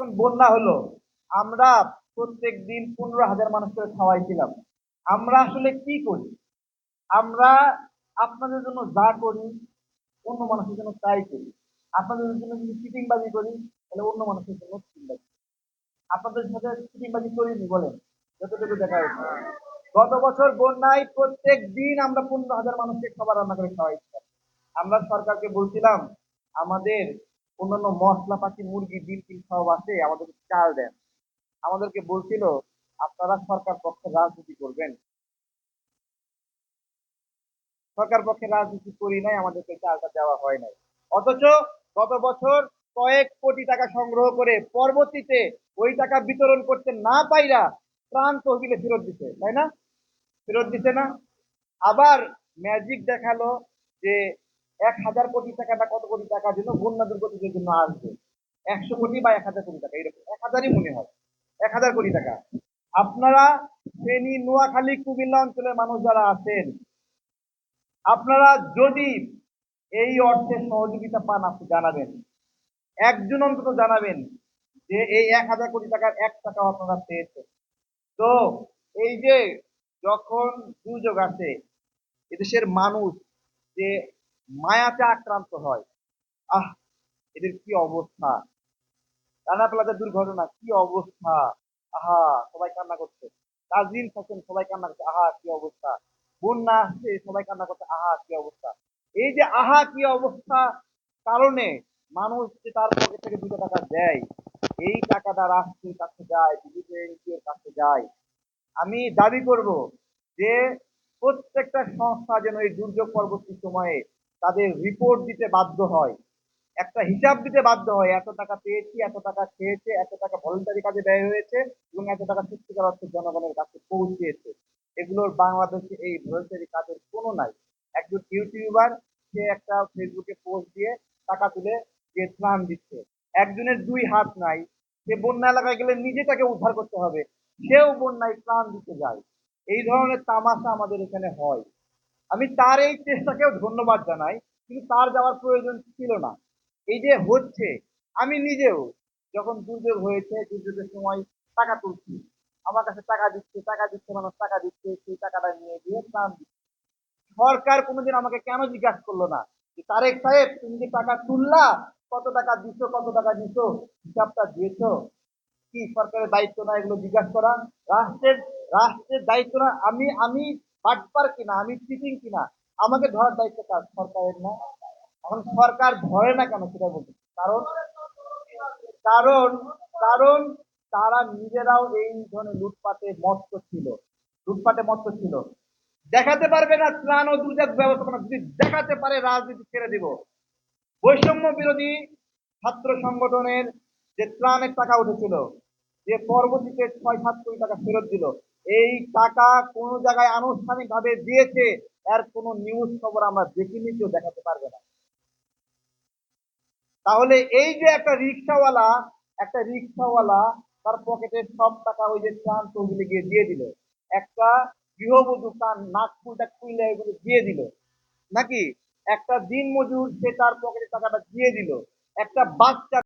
যখন বন্যা হলো। আমরা প্রত্যেক দিন পনেরো হাজার মানুষ করে খাওয়াইছিলাম। আমরা আসলে কি করি? আমরা আপনাদের জন্য যা করি, অন্য মানুষের জন্য তাই করি। আপনাদের জন্য যদি চিটিংবাজি করি, তাহলে অন্য মানুষের জন্য চিটিংবাজি আপনাদের সাথে চিটিংবাজি করিনি, বলেন। যতটুকু দেখা হয়েছে গত বছর বন্যায় প্রত্যেক দিন আমরা পনেরো হাজার মানুষকে খাবার রান্না করে খাওয়াইছিলাম। আমরা সরকারকে বলছিলাম, আমাদের অন্যান্য মশলাপাতি, মুরগি, ডিম টিম সব আছে, আমাদেরকে চাল দেন। আমাদেরকে বলছিল, আপনারা সরকার পক্ষে রাজনীতি করবেন। সরকার পক্ষে রাজনীতি করি নাই, আমাদেরকে চালটা দেওয়া হয় নাই। অথচ গত বছর কয়েক কোটি টাকা সংগ্রহ করে পরবর্তীতে ওই টাকা বিতরণ করতে না পাইরা ত্রাণ তহবিলে ফেরত দিছে, তাই না? ফেরত দিছে না। আবার ম্যাজিক দেখাল যে এক হাজার কোটি টাকাটা কত কোটি টাকা দিল বন্যা দুর্গতির জন্য আসবে। একশো কোটি বা এক হাজার কোটি টাকা, এরকম। এক হাজারই মনে হয়। এক হাজার কোটি টাকা। আপনারা ফেনী, নোয়াখালী, কুমিল্লা অঞ্চলের মানুষ যারা আছেন, আপনারা যদি এই অর্থের সহযোগিতা পান, আপনি জানাবেন। একজন অন্তত জানাবেন যে এই এক হাজার কোটি টাকার এক টাকাও আপনারা পেয়েছেন। তো এই যে যখন দুর্যোগ আসে, এদেশের মানুষ যে মায়াতে আক্রান্ত হয়। আহ, এদের কি অবস্থা? রানা প্লাজার দুর্ঘটনা, কি অবস্থা? আহা, সবাই কান্না করছে। নাজরিন হোসেন, সবাই কান্না করছে। আহা, কি অবস্থা? বন্যা আসছে, সবাই কান্না করছে। আহা, কি অবস্থা? এই যে আহা, কি অবস্থা? কারণে মানুষ যে তার পকেট থেকে দুটো টাকা দেয়, এই টাকাটা রাষ্ট্রের কাছে যায় বিজেপি এর কাছে যায়। আমি দাবি করব যে, প্রত্যেকটা সংস্থা যেন এই দুর্যোগ পরবর্তী সময়ে তাদের রিপোর্ট দিতে বাধ্য হয়। একটা হিসাব দিতে বাধ্য হয়, এত টাকা পেয়েছি, এত টাকা খেয়েছে, এত টাকা ভলেন্টারি কাজে ব্যয় হয়েছে এবং এত টাকা সত্যিকার অর্থে জনগণের কাছে পৌঁছেছে। এগুলোর বাংলাদেশে এই ভলেন্টারি কাজের কোনো নাই। একজন ইউটিউবার সে একটা ফেসবুকে পোস্ট দিয়ে টাকা তুলে যে ত্রাণ দিচ্ছে। একজনের দুই হাত নাই। সে বন্যা এলাকায় গেলে নিজে তাকে উদ্ধার করতে হবে। সেও বন্যায় ত্রাণ দিতে যায়। এই ধরনের তামাশা আমাদের এখানে হয়। আমি তার এই চেষ্টাকেও ধন্যবাদ জানাই, কিন্তু তার যাওয়ার প্রয়োজন ছিল না। এই যে হচ্ছে, আমি নিজেও যখন দুর্যোগ হয়েছে, দুর্যোগের সময় টাকা তুলছি। আমার কাছে টাকা দিচ্ছে টাকা দিচ্ছে, মানুষ টাকা দিচ্ছে, সেই টাকাটা নিয়ে গিয়ে ত্রাণ দিচ্ছে। সরকার কোনোদিন আমাকে কেন জিজ্ঞাসা করল না যে, তারেক সাহেব, তুমি যে টাকা তুললা, কত টাকা দিছো, কত টাকা দিছো, হিসাবটা দিয়েছ? কি সরকারের দায়িত্ব না এগুলো জিজ্ঞাসা করা? রাষ্ট্রের রাষ্ট্রের দায়িত্ব না। আমি আমি বাটপার কিনা, আমি চিটিং কিনা, আমাকে ধরার দায়িত্ব কার? সরকারের না। এখন সরকার ধরে না কেন সেটা বলতে? কারণ কারণ কারণ তারা নিজেরাও এই ধরনের লুটপাটে মত্ত ছিল। লুটপাটে মত্ত ছিল। দেখাতে পারবে না ত্রাণ ও দুর্যোগ ব্যবস্থাপনা। যদি দেখাতে পারে, রাজনীতি ছেড়ে দিব। বৈষম্য বিরোধী ছাত্র সংগঠনের যে ত্রাণের টাকা উঠেছিল, যে পরবর্তীতে ছয় সাত কোটি টাকা ফেরত দিল এই টাকা কোন জায়গায় আনুষ্ঠানিক ভাবে দিয়েছে, এর কোনো নিউজ খবর আমরা দেখিনি, কেউ দেখাতে পারবে না। তাহলে এই যে একটা রিক্সাওয়ালা একটা রিক্সাওয়ালা তার পকেটের সব টাকা ওই যে ত্রাণ তহবিলে গিয়ে দিয়ে দিল। একটা গৃহবধূ তার নাক ফুলটা খুলে এগুলো দিয়ে দিল। নাকি? একটা দিন মজুর সে তার পকেটের টাকাটা দিয়ে দিল। একটা বাচ্চা